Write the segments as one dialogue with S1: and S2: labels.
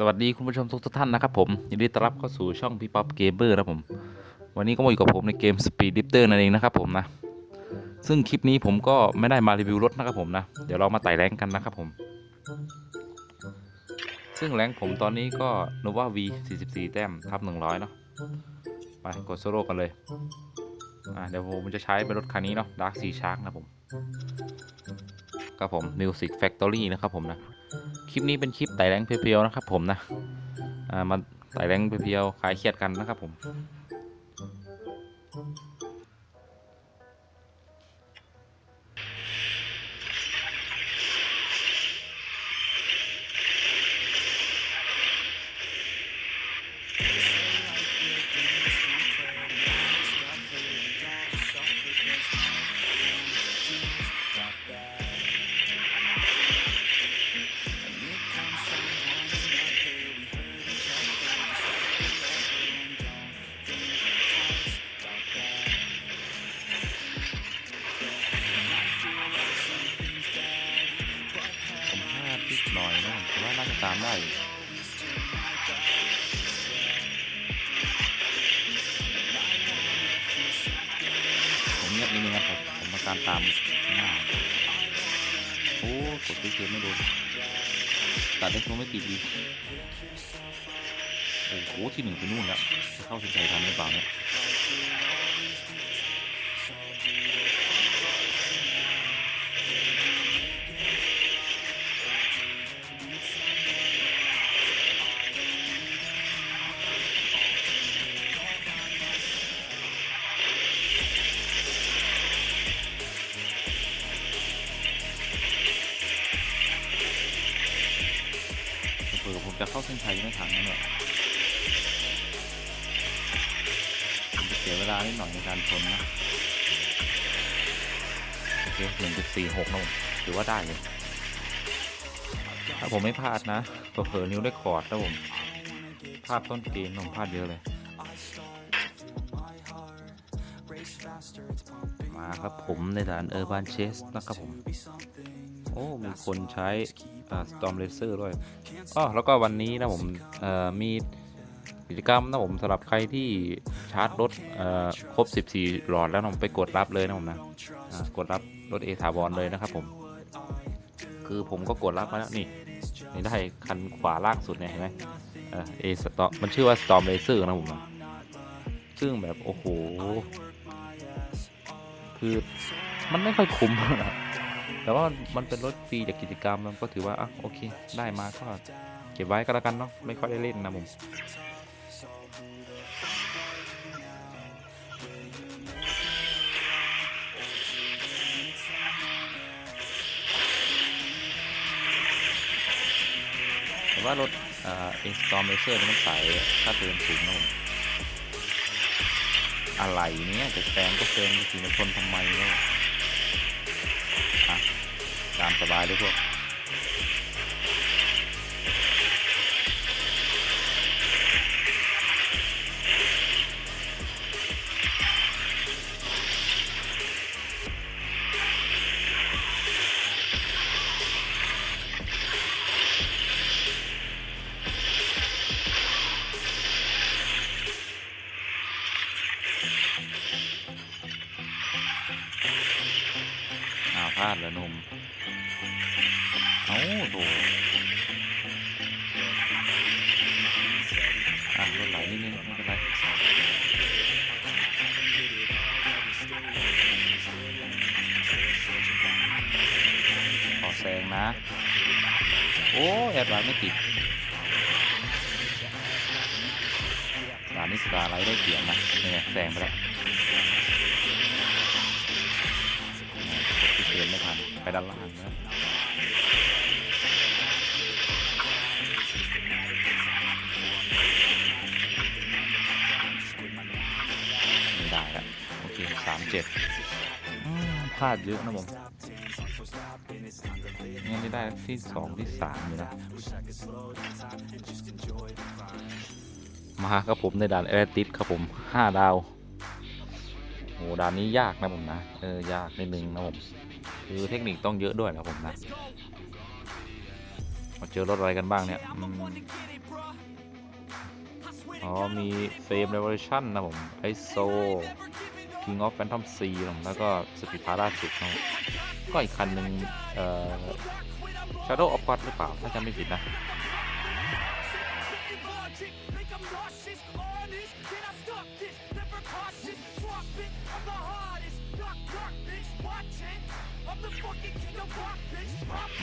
S1: สวัสดีคุณผู้ชมทุกท่านนะครับผมยินดีต้อนรับเข้าสู่ช่องพี่ป๊อปเกมเบอร์นะครับผม วันนี้ก็มาอยู่กับผมในเกม Speed Lifter นั่นเองนะครับผมนะ ซึ่งคลิปนี้ผมก็ไม่ได้มารีวิวรถนะครับผมนะ เดี๋ยวเรามาไต่แรงกันนะครับผม ซึ่งแรงผมตอนนี้ก็ Nova V 44 แต้มทับ 100 เนาะไปกดโซโล่กันเลยอ่าเดี๋ยวผมจะใช้เป็นรถคันนี้เนาะ Dark Sea Shark นะผมครับผม Music Factory นะครับผมนะ คลิปนี้เป็นคลิปไต่แรงเพียวๆนะครับ ผมนะอ่ามาไต่แรงเพียวๆคลายเครียดกันนะครับผมผม ได้คงไม่ติดดีโอ้โหที่หนึ่งไปนู่นแล้วจะเข้าสินใจทันหรือเปล่าเนี่ย จะเข้าเส้นชัยไม่ทันนะเนี่ยผมจะเสียเวลานิดหน่อยในการชนนะโอเคหนึ่งจุดสี่หกนะผมถือว่าได้เลยถ้าผมไม่พลาดนะเผลอนิ้วได้คอร์ดนะผมพลาดต้นเกมผมพลาดเยอะเลย มาครับผมในด่านเออร์บานเชสนะครับผม โอ้ มีคนใช้ สตอมเลเซอร์ด้วยอ๋อแล้วก็วันนี้นะผมเอ่อมีกิจกรรมนะผมสำหรับใครที่ชาร์จรถเอ่อครบ 14 หลอดแล้วนะผมไปกดรับเลยนะผมนะกดรับรถเอทาบอลเลยนะครับผม คือผมก็กดรับมาแล้วนี่นี่ได้คันขวาล่างสุดเนี่ยเห็นไหมเออเอสตอมันชื่อว่า Storm Racer นะผมนะซึ่งแบบ โอ้โห คือมันไม่ค่อยคุ้มนะ แต่ว่ามันเป็นรถฟรีจากกิจกรรมมันก็ถือว่าอะโอเค ได้มาก็เก็บไว้ก็แล้วกันเนาะไม่ค่อยได้เล่นนะผมแต่ว่ารถเอ่อ install measure เนี่ยมันใส่ค่าเติมสูงนะผมอะไรเนี่ยจะแซงก็แซงจะขี่มาชนทำไมเนี่ยอะามสบายเลยพวก อะรถไหลนิดนึงไม่เป็นไรขอแซงนะ โอ้แอดวานไม่ติดด่านนี้สตาไลท์ได้เกียรนะนี่ไงแซงไปแล้วที่เนไม่ทันไปด้านล่างนะ เจ็ดพลาดเยอะนะผมงั้นได้ที่สองที่สามอยู่นะ มาครับผมในด่านเอรติสครับผมห้าดาวโหด่านนี้ยากนะผมนะ เออ ยากนิดนึงนะผม คือเทคนิคต้องเยอะด้วยนะผมนะ มาเจอรถอะไรกันบ้างเนี่ย อ๋อ มีเฟรมเรเวอร์ชั่นนะผม ไอโซ King of Phantom C นะผมแล้วก็สปีดพาราสุดก็อีกคันหนึ่งเอ่อ Shadow of God หรือเปล่า ถ้าจำไม่ผิดนะ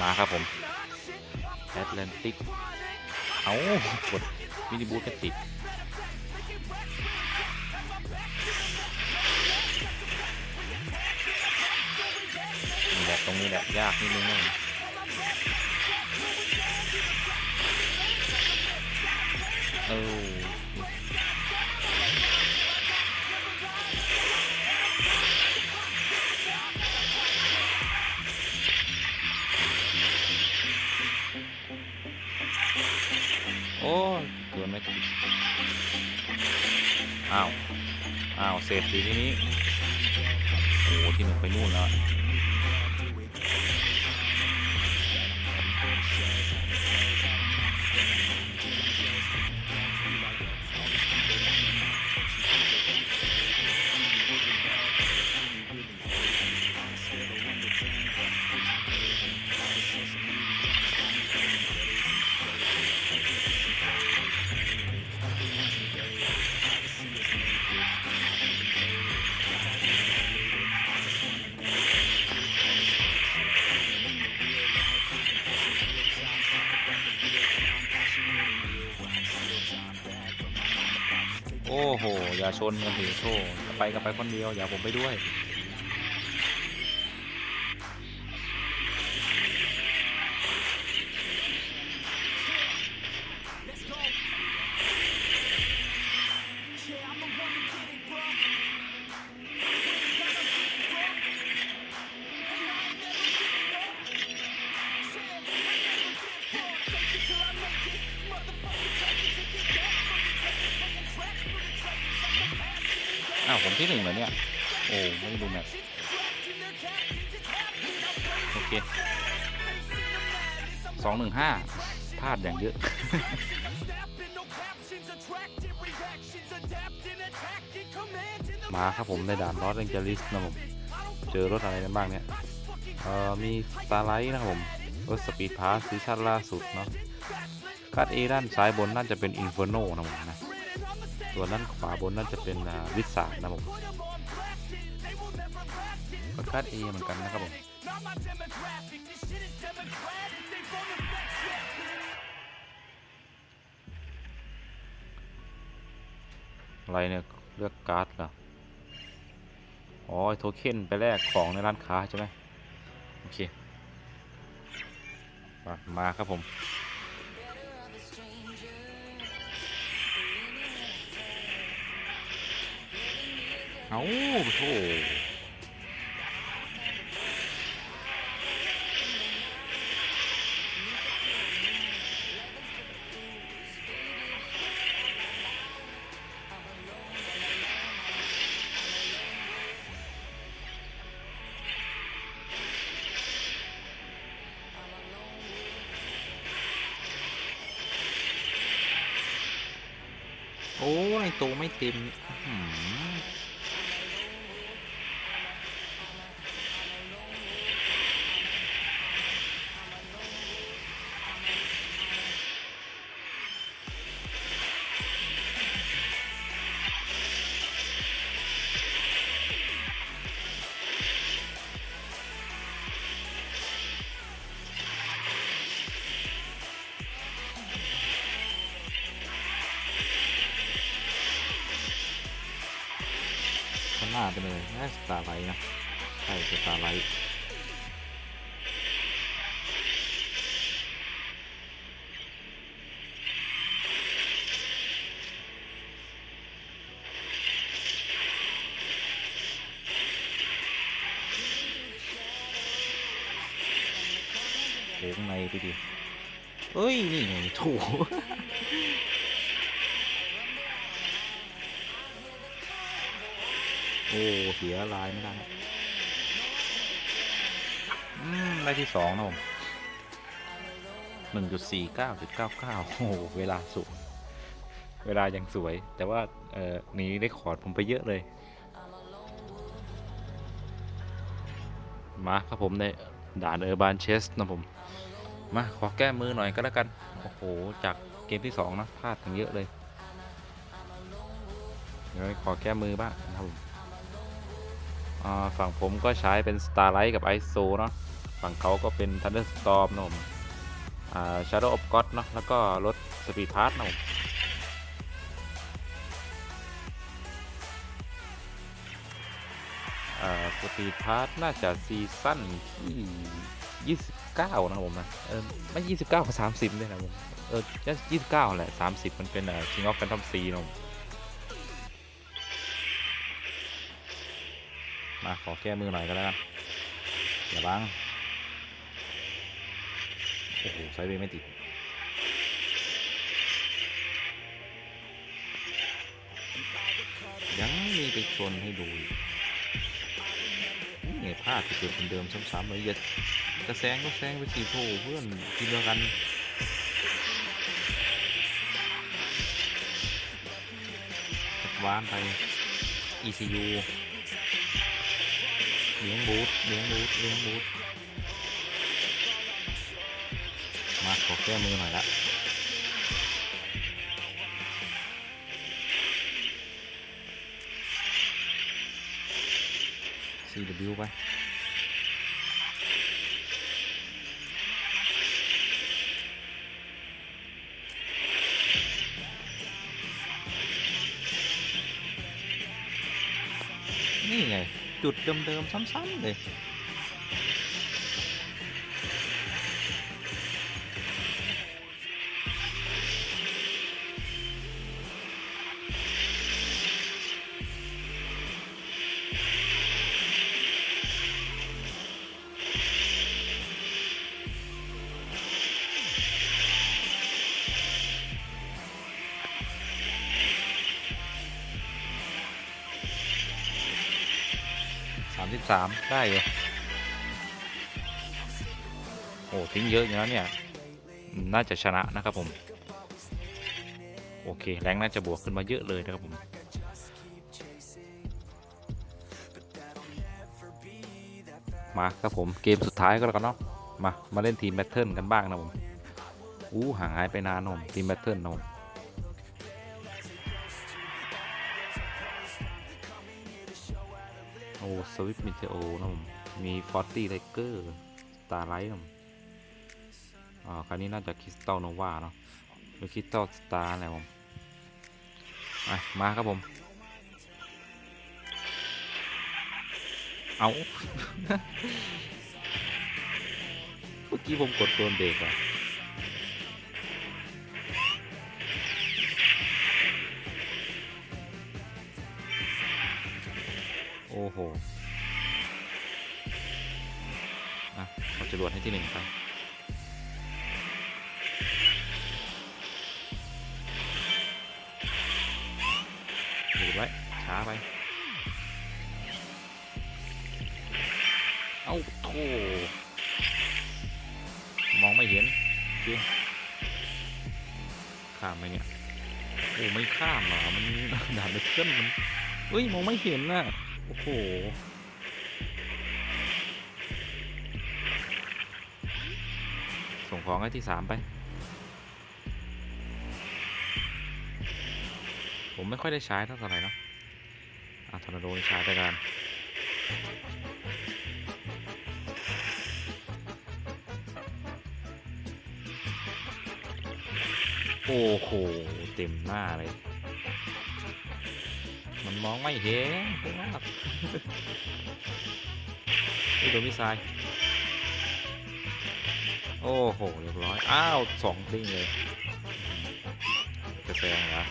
S1: มาครับผมแอตแลนติก เอากดมินิบูทไม่ติด นี่แหละตรงนี้แหละ ยากนิดนึงนเออโอ้เกินไม่ติดอ้าว อ้าว เสร็จดีทีนี้ โอ้ที่หนึ่งไปนู่นแล้ว อย่าชนกันถือโซ่ไปกับไปคนเดียวอย่าผมไปด้วย ที่หนึ่งเหรอเนี่ย โอ้ไม่ได้ดูแมปโอเคสองหนึ่งห้าพลาดอย่างเยอะมาครับผมในด่านลอสแองเจลิสนะผม เจอรถอะไรกันบ้างเนี่ย เอ่อ มีสตาร์ไลท์นะครับผม รถสปีดพาสซีชั่นล่าสุดเนาะคัดเอด้านซ้ายบนน่าจะเป็นอินฟ r ร์โนนะผมนะ ส่วนด้านขวาบนน่าจะเป็นวิสานะผมก็คัดเอเหมือนกันนะครับผมอะไรเนี่ยเลือกการ์ดเหรอ อ๋อไอ้โทเค็นไปแลกของในร้านค้าใช่ไหมโอเค มามาครับผม เอาโธโอ้ในตัวไม่เต็ม น้าไปเลยน่าสตาร์ไลท์นะใช่สตาร์ไลท์โค้งในไปดิเอ้ย นี่ไงถูโอ้ เสียลายไม่ได้อืมได้ที่สองนะผมหนึ่งจุดสี่เก้าจุดเก้าเก้าโอ้โหเวลาสูงเวลายังสวย แต่ว่า เอ่อหนีได้คอดผมไปเยอะเลย มาครับผมในด่านเออร์บานเชสนะผม มา ขอแก้มือหน่อยก็แล้วกัน โอ้โห จากเกมที่สองนะพลาดถึงเยอะเลย เดี๋ยวขอแก้มือบ้างนะครับผม ฝั่งผมก็ใช้เป็น Starlight กับ i s o เนาะฝั่งเขาก็เป็น Thunderstorm นะผมอ่า Shadow of God เนาะแล้วก็รถ Speed Pass นะผมอ่า Speed Pass น่าจะซีซั่นที่29 นะผมนะ เออไม่ 29กับ30 ด้วยนะผม เออยี่สิบเก้าแหละ 30 มันเป็นเอ่อ King of Phantom Sea นะผม มาขอแก้มือหน่อยก็แล้วกันอย่าบังโอ้โหไซด์เวย์ไม่ติดยังมีไปชนให้ดูนี่ไงพลาดไปเกิดเป็นเดิมซ้ำๆเลยอย่ากระแซงก็แซงไปสีโถเพื่อนทีเดียวกันวานไป ECU เลี้ยงบูทเลี้ยงบูทเลี้ยงบูทมาขอแก้มือหน่อยละซีดบิวไป จุดเดิมๆซ้ำๆเลย สามได้อยู่โอ้ทิ้งเยอะอยู่แล้วเนี่ย น่าจะชนะนะครับผม โอเค แรงน่าจะบวกขึ้นมาเยอะเลยนะครับผม มาครับผมเกมสุดท้ายก็แล้วกันเนาะ มา มาเล่นทีมแบทเทิลกันบ้างนะผม อู้ห่างหายไปนานนะผมทีมแบทเทิลนะผม โอ้สวิฟมิเทโอนะผมมีฟอร์ตี้ไลเกอร์สตาร์ไลท์นะผมอ่าคราวนี้น่าจะคริสตัลโนวาเนาะหรือคริสตัลสตาร์อะไรผมไปมาครับผม เอา เมื่อกี้ผมกดโดนเบรกอะ โหอะเอาจรวดให้ที่หนึ่งไปหยุดไว้ช้าไป เอ้าโธ่มองไม่เห็นโอเคข้ามไหมเนี่ย โอ้ ไม่ข้ามหรอมันด่านเบเทิลมันเฮ้ย มองไม่เห็นน่ะ โอ้โห ส่งของให้ที่สามไป ผมไม่ค่อยได้ใช้เท่าไหร่เนาะอะทอร์นาโดนใช้ไปกันโอ้โห เต็มหน้าเลย มันมองไม่เห็นพวกนี่โดนมิสไซล์โอ้โห เรียบร้อย อ้าวสองลิงเลย จะแซงเหรอ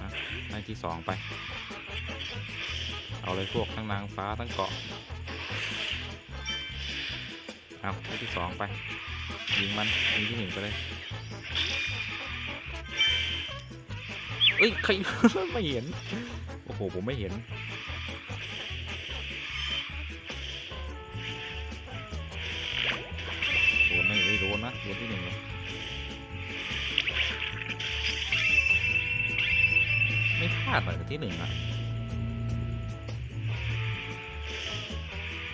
S1: อะให้ที่สองไป เอาเลยพวกทั้งนางฟ้าทั้งเกาะ เอาให้ที่สองไป ยิงมันยิงที่หนึ่งไปเลย เอ้ยใคร ไม่เห็น โอ้โห ผมไม่เห็น โดนไม่ได้โดนนะโดนที่หนึ่งเลยไม่พลาดเลยที่หนึ่งอะ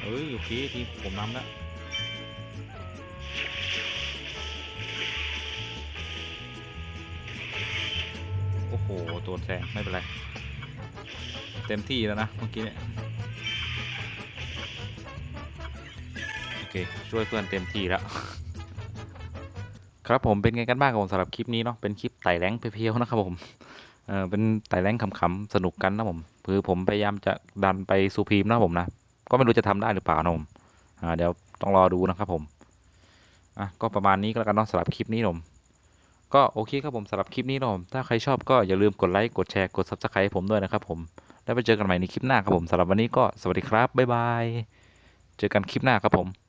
S1: เอ้ย โอเค ทีผมนำแล้ว โหตัวแซงไม่เป็นไร เต็มที่แล้วนะเมื่อกี้เนี่ยโอเคช่วยเพื่อนเต็มที่แล้ว ครับผมเป็นไงกันบ้างครับผมสำหรับคลิปนี้เนาะเป็นคลิปไต่แรงเพียวๆนะครับผมเออเป็นไต่แรงขำๆสนุกกันนะผมคือผมพยายามจะดันไปซูพีมนะผมนะก็ไม่รู้จะทำได้หรือเปล่านะผมอ่าเดี๋ยวต้องรอดูนะครับผมอะก็ประมาณนี้ก็แล้วกันเนาะสำหรับคลิปนี้นะผม ก็โอเคครับผมสำหรับคลิปนี้นะผมถ้าใครชอบก็อย่าลืมกดไลค์กดแชร์กด subscribe ให้ผมด้วยนะครับผมแล้วไปเจอกันใหม่ในคลิปหน้าครับผมสำหรับวันนี้ก็สวัสดีครับบ๊ายบายเจอกันคลิปหน้าครับผม